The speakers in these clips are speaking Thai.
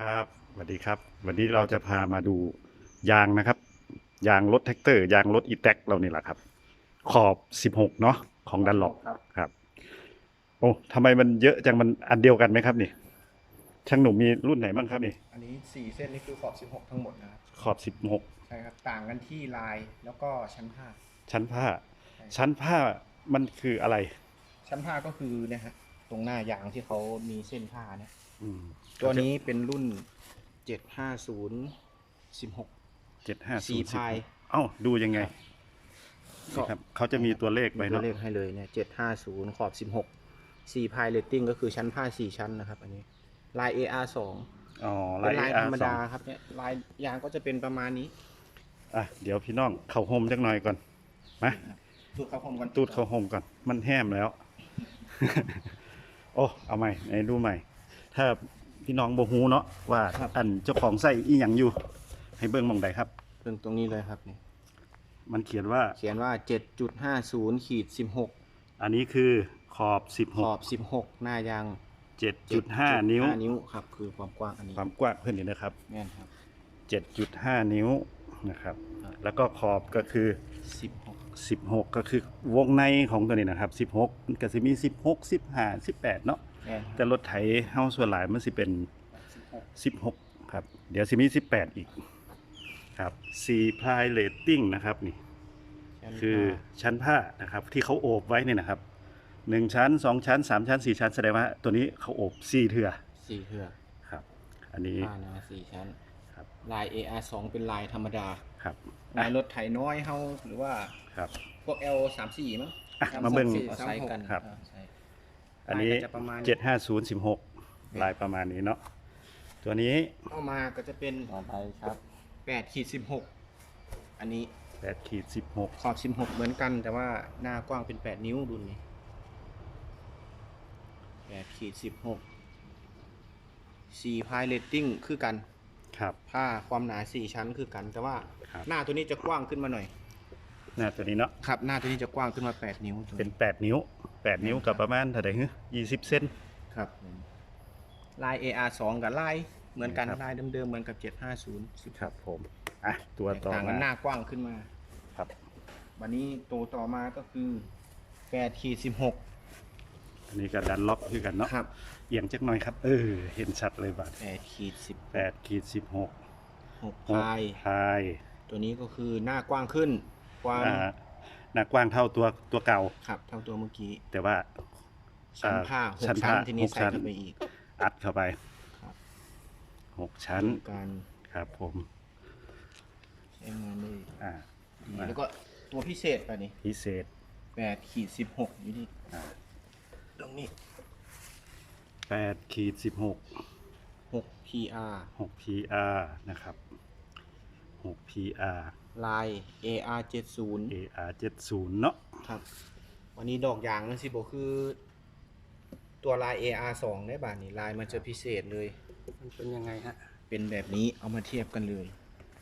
ครับสวัสดีครับ วันนี้เราจะพามาดูยางนะครับ ยางรถแท็กเตอร์ ยางรถอีแท็กเรานี่แหละครับ ขอบ16เนาะของดันหลบครับครับ โอ้ทำไมมันเยอะจังมันอันเดียวกันไหมครับนี่ ช่างหนุ่มมีรุ่นไหนบ้างครับนี่ อันนี้ 4 เส้นนี่คือขอบ 16 ทั้งหมดนะครับขอบใช่ครับต่างกันที่ลายแล้วก็ชั้นผ้า16ชั้นผ้าใช่ชั้นผ้ามันคืออะไร ชั้นผ้าก็คือเนี่ยฮะตรงหน้ายางที่เขามีเส้นผ้าเนี่ย อืมตัวนี้เป็นรุ่น750 16เจ็ดห้าสี่พาย เอ้าดูยังไงก็ครับเขาจะมีตัวเลขไว้ตัเนาะวเลขให้เลยเนี่ย750ขอบ16 4พายเรตติ้งก็คือชั้นผ้า4ชั้นนะครับ อันนี้ ลาย AR 2อ๋อเป็นลาย AR ธรรมดาสองครับเนี่ยลายยางก็จะเป็นประมาณนี้อะเดี๋ยวพี่น้องเข้าโฮมจักหน่อยก่อนมาตูดเข้าผมกันตูดเข้าโฮมก่อน มันแห้มแล้ว โอ้เอาใหม่ไหนดูใหม่ ถ้าพี่น้องบ่ฮู้เนาะว่าอันเจ้าของใส่อีหยังอยู่ ให้เบิ่งหมองใดครับ เรื่องตรงนี้เลยครับนี่มันเขียนว่าเขียนว่า 7.50ขีด16 อันนี้คือขอบ ขอบ 16 หน้ายาง16 7.5 นิ้ว นิ้วครับ คือความกว้างอันนี้ความกว้างเพิ่นนี่นะครับ แม่นครับ 7.5 นิ้วนะครับ ครับ แล้วก็ขอบก็คือ 16 16 ก็คือวงในของตัวนี้นะครับ 16มันก็สิมี 16 15 18 เนาะ แม่นครับแต่รถไถเฮาส่วนหลายมันสิเป็น 16 ครับ เดี๋ยวสิมี 18 อีกครับ4พลายเรตติ้งนะครับนี่คือชั้นผ้านะครับที่เขาโอบไว้เนี่ยนะครับ1ชั้น2ชั้น3ชั้น4ชั้นแสดงว่าตัวนี้เขาโอบ4เถื่อสี่เทือกครับ อันนี้ผ้านะสี่ชั้นครับลาย AR 2เป็นลายธรรมดาครับลายรถไถน้อยเฮาหรือว่าครับพวก L 3 4มั้งอะมาเบิ่งเอาใช้กันครับ อ่าใช่อันนี้ลายก็จะประมาณ75016ลายประมาณนี้เนาะตัวนี้เข้ามาก็จะเป็นต่อไปครับ 8ขีด16 อันนี้8ขีด16ขอบ 16 เหมือนกันแต่ว่าหน้ากว้างเป็น 8 นิ้วดุลนี้8ขีด16 4พายเรตติ้งคือกัน ครับ ผ้าความหนา 4 ชั้นคือกัน แต่ว่าครับ หน้าตัวนี้จะกว้างขึ้นมาหน่อย หน้าตัวนี้เนาะครับหน้าตัวนี้จะกว้างขึ้นมา 8 นิ้วตัวเป็น 8 นิ้ว 8 นิ้วกับประมาณเท่าไหร่ฮึ20เซนครับผมลาย AR 2กับลายเหมือนกันครับลายเดิมๆเหมือนกับ 750ครับผมอะตัวแตกต่อต่างกันหมาน้ากว้างขึ้นมาครับ วันนี้ตัวต่อมาก็คือ8ขีด16อันนี้ก็ดันล็อกคือกันเนาะครับเอียงจักหน่อยครับ เออ เห็นชัดเลยบาด8ขีด10 8ขีด16 6พายพายตัวนี้ก็คือหน้ากว้างขึ้น ความอ่าหน้ากว้างเท่าตัวตัวเก่า ครับ เท่าตัวเมื่อกี้ แต่ว่าชั้นผ้าหกชั้นชั้นผ้าทีนี้หกใส่ชั้นเข้าไปอีก อัดเข้าไปครับหกชั้นการครับผมใช้งานได้อ่าดีอ่าแล้วก็ตัวพิเศษไปนี่พิเศษแปดขีดสิบหกอยู่นี่อ่าตรงนี้8ขีด16หก PR 6 PR นะครับ6 PR ลาย AR เจ็ดศูนย์ AR 70เนาะครับ วันนี้ดอกยางมันสิบคือ ตัวลาย AR สองได้บาทนี่ลายมันจะพิเศษเลย มันเป็นยังไงฮะ เป็นแบบนี้เอามาเทียบกันเลย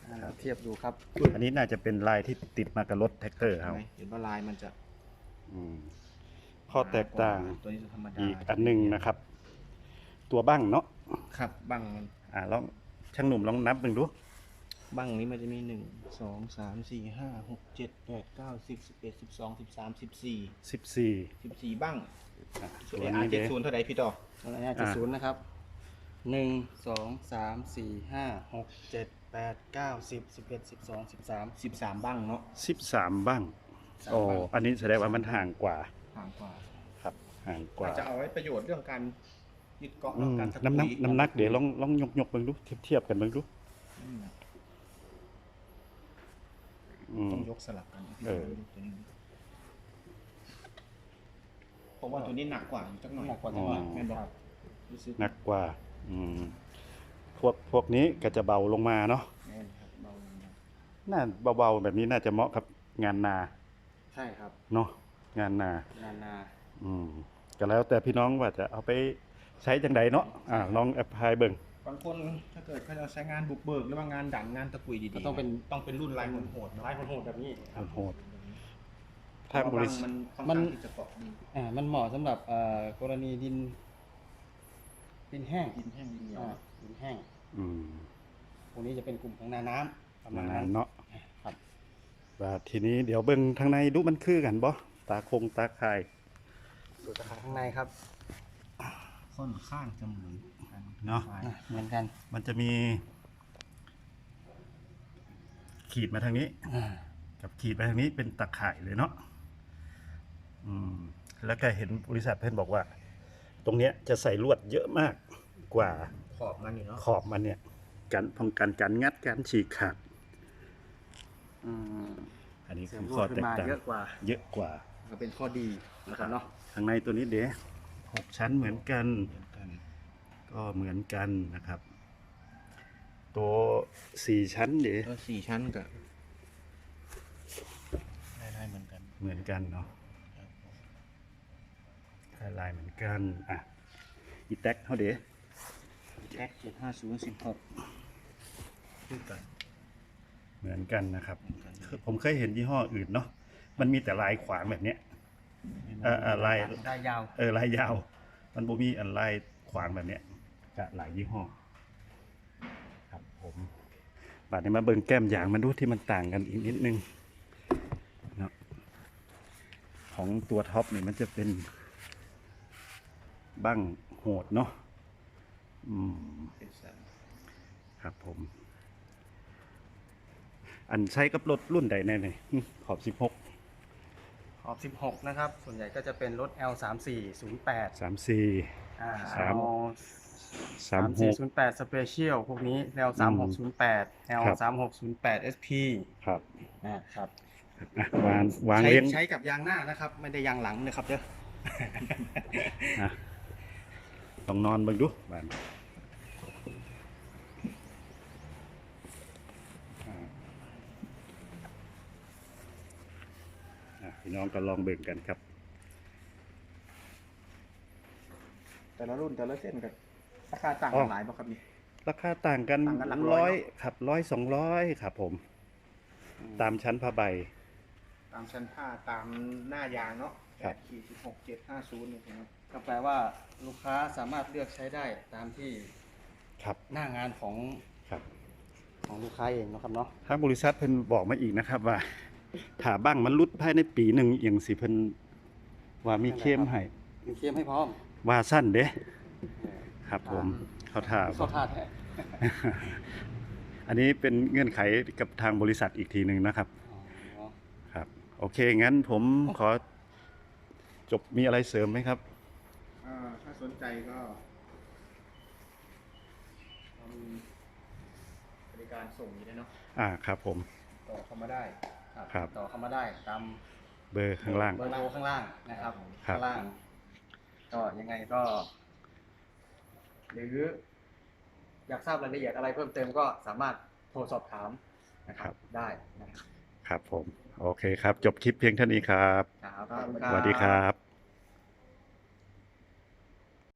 อ่าเราเทียบดูครับ อันนี้น่าจะเป็นลายที่ติดมากับรถแท็กเตอร์ครับเห็นไหมเห็นว่าลายมันจะอืมข้อแตกต่างตัวนี้จะธรรมดาอีกอันหนึงนะครับ ตัวบั้งเนาะครับบั้งมันอ่าลองช่างหนุ่มลองนับมึงดู บั้งนี้มันจะมีหนึ่งสองสามสี่ห้าหกเจ็ดแปดเก้าสิบสิบเอ็ดสิบสองสิบสามสิบสี่14สิบสี่บั้งอะส่วนตัว AR นี้เจ็เด้ดศูนย์เท่าไหร่พี่ต่ออะไรนะเจ็ดศูนย์นะครับหนึ่งสองสามสี่ห้าหกเจ็ดแปดเก้าสิบสิบเอ็ดสิบสองสิบสามสิบสามบั้งเนาะ13บ้างสามโอ้บั้งอันนี้แสดงว่ามันห่างกว่าห่างกว่าครับ ห่างกว่าอาจจะเอาไว้ประโยชน์เรื่องการยึดเกาะอืมการตะกุยน้ำหนักน้ำหนักเดี๋ยวลองลองยกยกเบิ่งดูเทียบเทียบกันเบิ่งดู อืม อืม ต้อง ยกสลับกันเออตัวนี้เพราะว่าตัวนี้หนักกว่าอยู่จักหน่อยหนักกว่าอ๋จัองหวะแม่นบอกรู้สึกหนักกว่า อืม พวกพวกนี้ก็จะเบาลงมาเนาะแม่นครับเบาลงมาน่าเบาๆแบบนี้น่าจะเหมาะกับงานนาใช่ครับเนาะงานนางานนาอืมก็แล้วแต่พี่น้องว่าจะเอาไปใช้จังใดเนาะอ่าลองแอปพลายเบิ่ง บางคนถ้าเกิดเขาจะใช้งานบุกเบิกหรือว่างานดันงานตะกุยดีๆก็ต้องเป็น ต้องเป็นรุ่นลายโหดๆเนาะลายโหดๆแบบนี้โหดทางบริษัทมันค่อนมัข้านงที่จะเกาะดีอ่ามันเหมาะสำหรับเอ่อกรณีดิน ดินแห้งดินแห้งดินเหนียวอ่าดินแห้งอวกนี้จะเป็นกลุ่มของนาน้ำประมามาณนานั้นนเนาะครับ ว่าทีนี้เดี๋ยวเบิ่งทางในดูมันคือกันบ่ตาคงตาคายส่วนราคาข้างในครับ ค่อนข้างจะเหมือนกัน เนาะอะเหมือนกัน มันจะมี ขีดมาทางนี้อ่ากับขีดไปทางนี้เป็นตะข่ายเลยเนาะอืมแล้วก็เห็นบริษัทเพื่อนบอกว่า ตรงเนี้ยจะใส่ลวดเยอะมากกว่าขอบมันอยู่เนาะขอบมันเนี่ยการป้องกันการงัดการฉีกขาดอืมอันนี้เสริคืมอรข้วอดขึ้แตนกมาต่างเยอะกว่า เยอะกว่า ก็เป็นข้อดีนะครับเนาะข้างในตัวนี้เด๋หกชั้นเหมือนกันเหมือน กันก็เหมือนกันนะครับ ตัวสี่ชั้นเด๋ก็สี่ชั้นกับได้ๆเหมือนกันเหมือนกันเนาะลายๆเหมือนกันอะอีแท็กเขาเด๋แท็กเจ็ดห้าศูนย์สิบหกคือกันเหมือนกันนะครับ เหมือนกันผมเคยเห็นยี่ห้ออื่นเนาะมันมีแต่ลายขวางแบบเนี้ย เอ่อเอ่อลาย ได้ยาว เออลายยาว มันบ่มีอันลายขวางแบบเนี้ย จะหลายยี่ห้อครับผมบาดนี้มาเบิ่งแก้มยางมันดูที่มันต่างกันอีกนิดนึงเนาะของตัวท็อปนี่มันจะเป็นบั้งโหดเนาะอืมเป็นสันครับผม อันใช้กับรถรุ่นใดแน่เลยขอบสิบหกขอบสิบหกนะครับ ส่วนใหญ่ก็จะเป็นรถ L สามสี่ศูนย์แปดสามสี่อ่าสาม L สามหสี่ก ศูนย์แปดสเปเชียลพวกนี้ L สามหกศูนย์แปด L ครับ สามหกศูนย์แปด SP ครับอ่าครับอะวางวางใช้เลี้ยงใช้กับยางหน้านะครับ ไม่ได้ยางหลังนะครับเด้อ อะลองนอนเบิ่งดูบ้านอ่าอะพี่น้องก็ลองเบิ่งกันครับ แต่ละรุ่นแต่ละเส้นกับ ราคาต่างอ๋กัอนหลายป่ะครับนี่ ราคาต่างกันต่างกันหลักร้ร้ออยยครับร้อยสองร้อยครับผม ตามชั้นผ้าใบ ตามชั้นผ้าตามหน้ายางเนาะครับขีดสิบหกเจ็ดห้าศูนย์เนี่ยครับ ก็แปลว่าลูกค้าสามารถเลือกใช้ได้ตามที่ครับหน้างานของครับ ของลูกค้าเองนะครับเนาะทางบริษัทเพิ่นบอกมาอีกนะครับว่าถ้าบ้างมันรุดภายในปีหนึ่งอย่างสิเพิ่นว่ามีเข้มให้มีเคลมให้พร้อมว่าสั้นเด้ ครับผมเขาท่าเข้าท่าแท้อันนี้เป็นเงื่อนไขกับทางบริษัทอีกทีหนึ่งนะครับอ๋อครับ โอเค งั้นผมขอจบมีอะไรเสริมไหมครับอ่าถ้าสนใจก็เรามีบริการส่งอยู่ด้วยเนาะอ่าครับผม ต่อเข้ามาได้ครับ ต่อเข้ามาได้ตามเบอร์ข้างล่าง เบอร์โทรข้างล่างนะครับครับข้างล่าง ก็ยังไงก็ หรืออยากทราบรายละเอียดอะไรเพิ่มเติมก็สามารถโทรสอบถามนะครับได้นะครับครับผม โอเคครับ จบคลิปเพียงเท่านี้ครับ ครับครับขอบคุณสวัสดีครับ